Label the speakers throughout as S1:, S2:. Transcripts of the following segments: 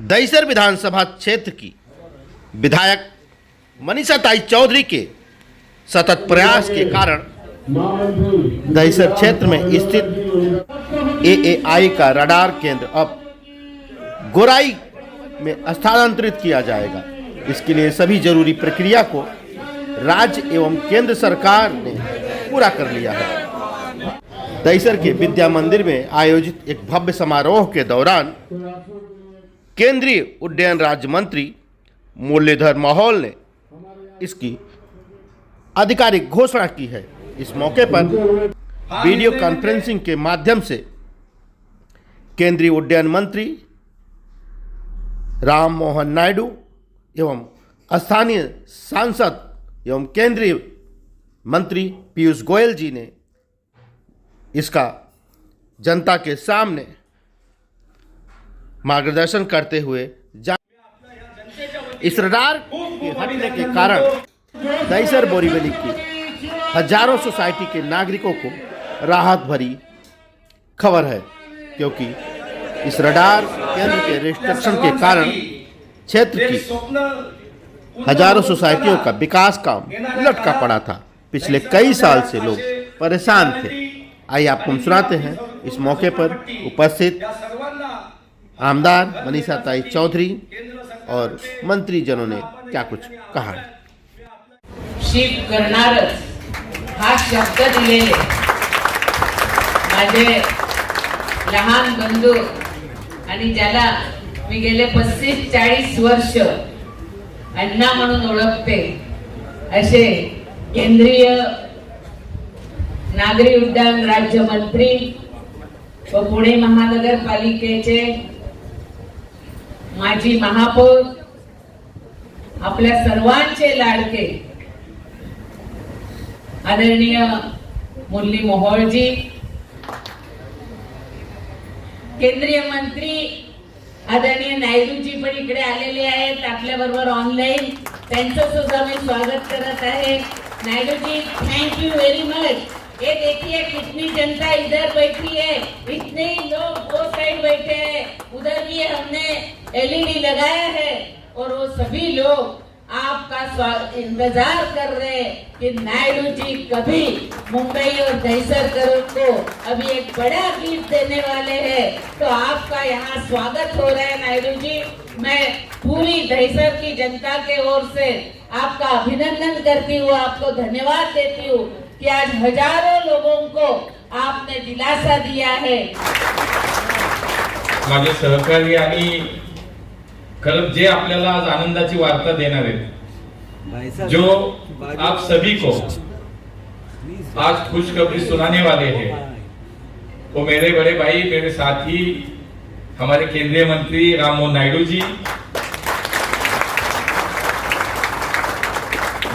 S1: दहीसर विधानसभा क्षेत्र की विधायक मनीषा ताई चौधरी के सतत प्रयास के कारण दहीसर क्षेत्र में स्थित एएआई का रडार केंद्र अब गोराई में स्थानांतरित किया जाएगा। इसके लिए सभी ज़रूरी प्रक्रिया को राज्य एवं केंद्र सरकार ने पूरा कर लिया है। दहीसर के विद्या मंदिर में आयोजित एक भव्य समारोह के दौरान केंद्रीय उड्डयन राज्य मंत्री मुरलीधर माहौल ने इसकी आधिकारिक घोषणा की है। इस मौके पर वीडियो कॉन्फ्रेंसिंग के माध्यम से केंद्रीय उड्डयन मंत्री राम मोहन नायडू एवं स्थानीय सांसद एवं केंद्रीय मंत्री पीयूष गोयल जी ने इसका जनता के सामने मार्गदर्शन करते हुए जा इस रडार के हटने के कारण दहीसर बोरीवली की हज़ारों सोसाइटी के नागरिकों को राहत भरी खबर है, क्योंकि इस रडार केंद्र के रिस्ट्रिक्शन के कारण क्षेत्र की हज़ारों सोसाइटियों का विकास काम लटका पड़ा था। पिछले कई साल से लोग परेशान थे। आइए आपको हम सुनाते हैं। इस मौके पर उपस्थित आमदार मनीषा ताई चौधरी और मंत्रीजनों ने क्या कुछ कहा।
S2: शिफ्ट करणारच हा शब्द दिलेले. माझे लहान बंधू आणि ज्याला मी गेले पस्तीस चाळीस वर्ष अण्णा म्हणून ओळखते असे केंद्रीय नागरी उड्डाण राज्यमंत्री व पुणे महानगरपालिकेचे माझी महापौर आपल्या सर्वांचे लाडके आदरणीय मुरली मोहोळजी केंद्रीय मंत्री आदरणीय नायडूजी पण इकडे आलेले आहेत आपल्या बरोबर ऑनलाईन त्यांचं सुद्धा मी स्वागत करत आहे. Naidu ji thank you very much ये देखिए कितनी जनता इधर बैठी है इतने ही लोग वो साइड बैठे हैं. उधर भी हमने. एलईडी लगाया है और वो सभी लोग आपका इंतज़ार कर रहे हैं कि नायडू जी कभी मुंबई और दहसर को अभी एक बड़ा गीत देने वाले हैं। तो आपका यहाँ स्वागत हो रहा है नायडू जी। मैं पूरी दहसर की जनता के ओर से आपका अभिनंदन करती हूँ, आपको धन्यवाद देती हूँ कि आज हज़ारों लोगों को आपने दिलासा दिया है।
S3: सहकारी खरंच जे आपल्याला आज आनंदाची वार्ता देणार आहेत जो आप सभी को आज खुशखबरी सुनाने वाले हैं। वो मेरे बड़े भाई मेरे साथी हमारे केंद्रीय मंत्री राममोहन नायडू जी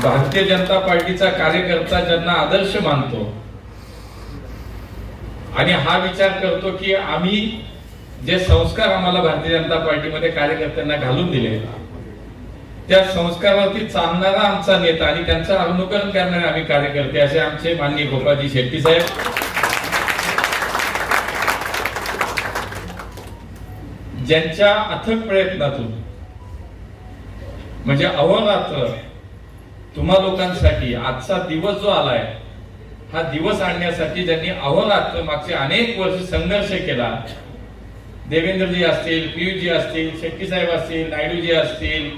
S3: भारतीय जनता पार्टीचा कार्यकर्ता ज्यांना आदर्श मानतो आणि हा विचार करतो की आम्ही जे संस्कार आम्हाला भारतीय जनता पार्टीमध्ये कार्यकर्त्यांना घालून दिले त्या संस्कारावरती चालणारा आमचा नेता आणि त्यांचं अनुकरण करणारे आम्ही कार्यकर्ते असे आमचे माननीय गोपाजी शेट्टी साहेब. ज्यांच्या अथक प्रयत्नातून म्हणजे अहोरात्र तुम्हा लोकांसाठी आजचा दिवस जो आलाय हा दिवस आणण्यासाठी ज्यांनी अहोरात्र मागचे अनेक वर्ष संघर्ष केला देवेंद्रजी असतील पियुषजी असतील शेट्टी साहेब असतील नायडूजी असतील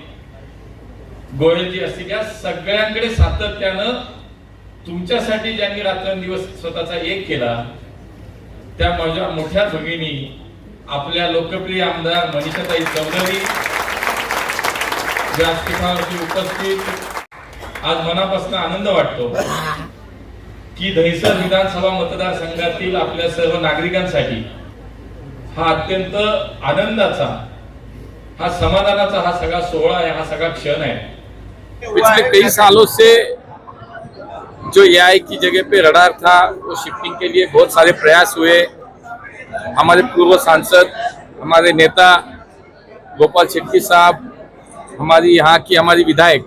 S3: गोयलजी असतील या सगळ्यांकडे सातत्यानं तुमच्यासाठी ज्यांनी रात्रंदिवस स्वतःचा एक केला त्या माझ्या मोठ्या भगिनी आपल्या लोकप्रिय आमदार मनीषाताई चौधरी व्यासपीठावरती उपस्थित आज मनापासून आनंद वाटतो की दहिसर विधानसभा मतदारसंघातील आपल्या सर्व नागरिकांसाठी हा अत्यंत आनंदाचा हा समाधानाचा हा सगळा सोहळा आहे हा सगळा क्षण आहे.
S4: पिछले कई सालों से जो एआई की जगह पे रडार था वो शिफ्टिंग के लिए बहुत सारे प्रयास हुए। हमारे पूर्व सांसद हमारे नेता गोपाल शेट्टी साहब हमारी यहाँ की हमारी विधायक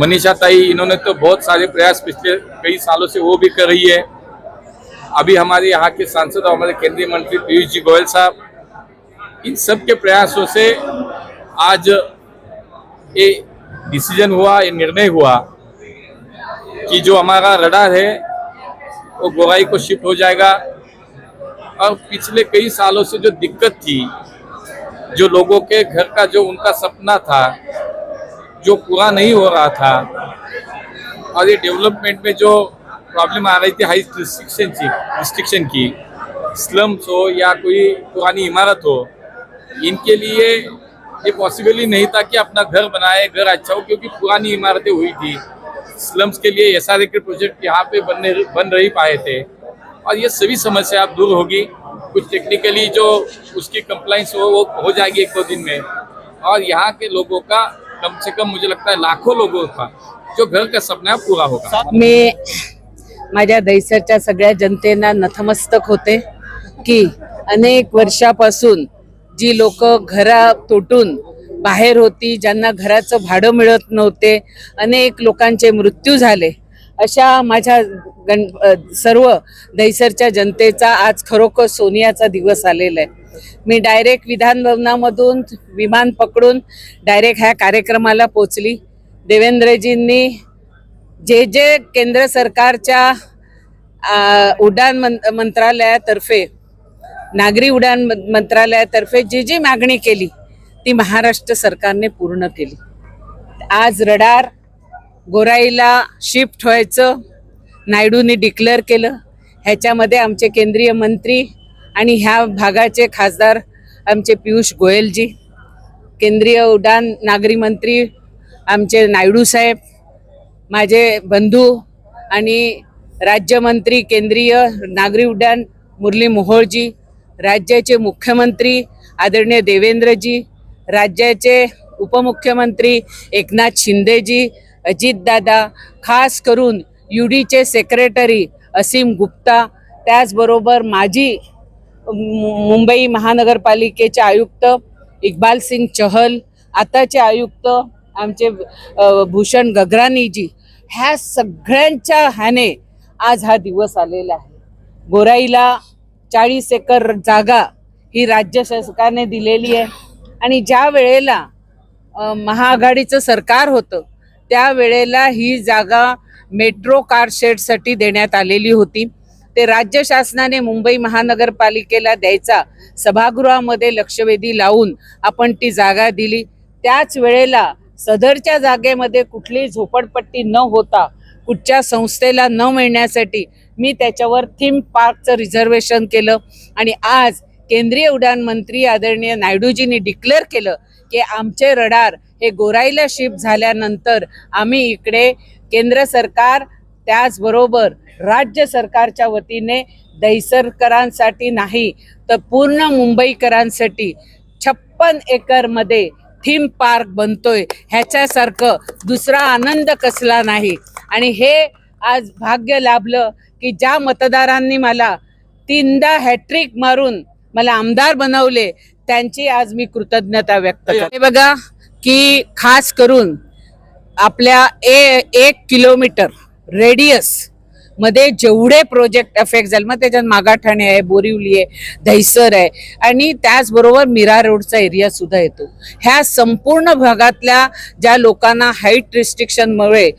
S4: मनीषा ताई इन्होंने तो बहुत सारे प्रयास पिछले कई सालों से वो भी कर रही है। अभी हमारे यहाँ के सांसद और हमारे केंद्रीय मंत्री पीयूष जी गोयल साहब, इन सब के प्रयासों से आज ये डिसीज़न हुआ, ये निर्णय हुआ कि जो हमारा रडार है, वो गोराई को शिफ्ट हो जाएगा। और पिछले कई सालों से जो दिक्कत थी, जो लोगों के घर का जो उनका सपना था, जो पूरा नहीं हो रहा था, और ये डेवलपमेंट में जो प्रॉब्लम आ रही थी हाई रिस्ट्रिक्शन की रिस्ट्रिक्शन की। स्लम्स हो या कोई पुरानी इमारत हो, इनके लिए ये पॉसिबल ही नहीं था कि अपना घर बनाए, घर अच्छा हो, क्योंकि पुरानी इमारतें हुई थी। स्लम्स के लिए एस के प्रोजेक्ट यहाँ पे बनने, बन रही पाए थे। और ये सभी समस्या अब दूर होगी। कुछ टेक्निकली जो उसकी कंप्लाइंस हो, वो हो जाएगी एक दो दिन में। और यहाँ के लोगों का कम से कम मुझे लगता है लाखों लोगों का, जो घर का सपना है पूरा होगा।
S2: मी माझ्या दैसरच्या सगळ्या जनतेना नतमस्तक होते की अनेक वर्षापासून जी लोक घरा तुटून बाहेर होती ज्यांना घराचं भाडं मिळत नव्हते अनेक लोकांचे मृत्यू झाले. अशा माझ्या गण सर्व दैसरच्या जनतेचा आज खरोखर सोनियाचा दिवस आलेला आहे. मी डायरेक्ट विधानभवनामधून विमान पकडून डायरेक्ट ह्या कार्यक्रमाला पोचली देवेंद्रजींनी जे जे केंद्र सरकारच्या उड्डाण मं- मंत्रालयातर्फे नागरी उड्डाण मंत्रालयातर्फे जी जी मागणी केली ती महाराष्ट्र सरकारने पूर्ण केली. आज रडार गोराईला शिफ्ट व्हायचं नायडूंनी डिक्लेअर केलं ह्याच्यामध्ये आमचे केंद्रीय मंत्री आणि ह्या भागाचे खासदार आमचे पियुष गोयलजी केंद्रीय उड्डाण नागरी मंत्री आमचे नायडू साहेब माझे बंधू आणि राज्यमंत्री केंद्रीय नागरी उड्डाण मुरली मोहोळजी राज्याचे मुख्यमंत्री आदरणीय देवेंद्रजी राज्याचे उपमुख्यमंत्री एकनाथ शिंदेजी अजितदादा खास करून युडीचे सेक्रेटरी असीम गुप्ता त्याचबरोबर माजी मु- मुंबई महानगरपालिकेचे आयुक्त इक्बाल सिंग चहल आताचे आयुक्त आमचे भूषण गगरानीजी ह्या सगळ्यांच्या ह्याने आज हा दिवस आलेला आहे. गोराईला चाळीस एकर जागा ही राज्य सरकारने दिलेली आहे. आणि ज्या वेळेला महाआघाडीचं सरकार होतं त्यावेळेला ही जागा मेट्रो कार शेडसाठी देण्यात आलेली होती. ते राज्य शासनाने मुंबई महानगरपालिकेला द्यायचा सभागृहामध्ये लक्षवेधी लावून आपण ती जागा दिली. त्याच वेळेला सदरच्या जागेमध्ये कुठलीही झोपडपट्टी न होता कुठच्या संस्थेला न मिळण्यासाठी मी त्याच्यावर थीम पार्कचं रिझर्वेशन केलं. आणि आज केंद्रीय उड्डाण मंत्री आदरणीय नायडूजींनी डिक्लेअर केलं की आमचे रडार हे गोराईला शिफ्ट झाल्यानंतर आम्ही इकडे केंद्र सरकार त्याचबरोबर राज्य सरकारच्या वतीने दहिसरकरांसाठी नाही तर पूर्ण मुंबईकरांसाठी छप्पन एकरमध्ये थीम पार्क बनतोय ह्याच्यासारखं. दुसरा आनंद कसला नाही. आणि हे आज भाग्य लाभलं की ज्या मतदारांनी मला तीनदा हॅट्रिक मारून मला आमदार बनवले त्यांची आज मी कृतज्ञता व्यक्त करते. बघा की खास करून आपल्या ए एक किलोमीटर रेडियस मध्ये जेवढे प्रोजेक्ट अफेक्ट झाले मग त्याच्यात मागाठाणे आहे बोरिवली आहे दहिसर आहे. आणि त्याचबरोबर मीरा रोडचा एरिया सुद्धा येतो. ह्या संपूर्ण भागातल्या ज्या लोकांना हाईट रिस्ट्रिक्शनमुळे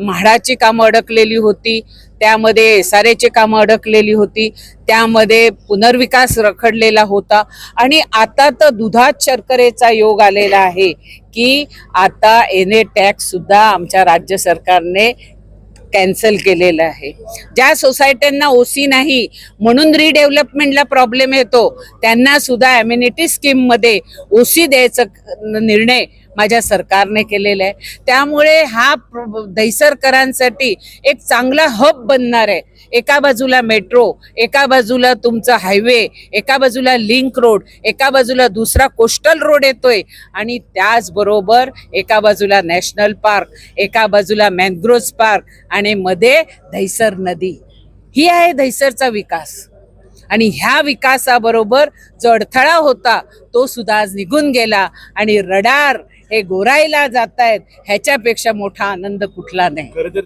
S2: म्हाडाची कामं अडकलेली होती त्यामध्ये एस आर एची कामं अडकलेली होती त्यामध्ये पुनर्विकास रखडलेला होता. आणि आता तर दुधात शर्करेचा योग आलेला आहे की आता एन ए टॅक्ससुद्धा आमच्या राज्य सरकारने कॅन्सल केलेलं आहे. ज्या सोसायट्यांना ओसी नाही म्हणून रिडेव्हलपमेंटला प्रॉब्लेम येतो त्यांना सुद्धा ॲम्युनिटी स्कीममध्ये ओसी द्यायचं निर्णय माझ्या सरकारने केलेलं आहे. त्यामुळे हा प्र- दहिसरकरांसाठी एक चांगला हब बनणार आहे. एका बाजूला मेट्रो एका बाजूला तुमचं हायवे एका बाजूला लिंक रोड एका बाजूला दुसरा कोस्टल रोड येतोय. आणि त्याचबरोबर एका बाजूला नॅशनल पार्क एका बाजूला मॅनग्रोव्ह पार्क आणि मध्ये दहिसर नदी. ही आहे दहिसरचा विकास. आणि ह्या विकासाबरोबर जो अडथळा होता तो सुद्धा आज निघून गेला. आणि रडार हे गोरायला जात आहेत ह्याच्यापेक्षा मोठा आनंद कुठला नाही.
S4: खरं तर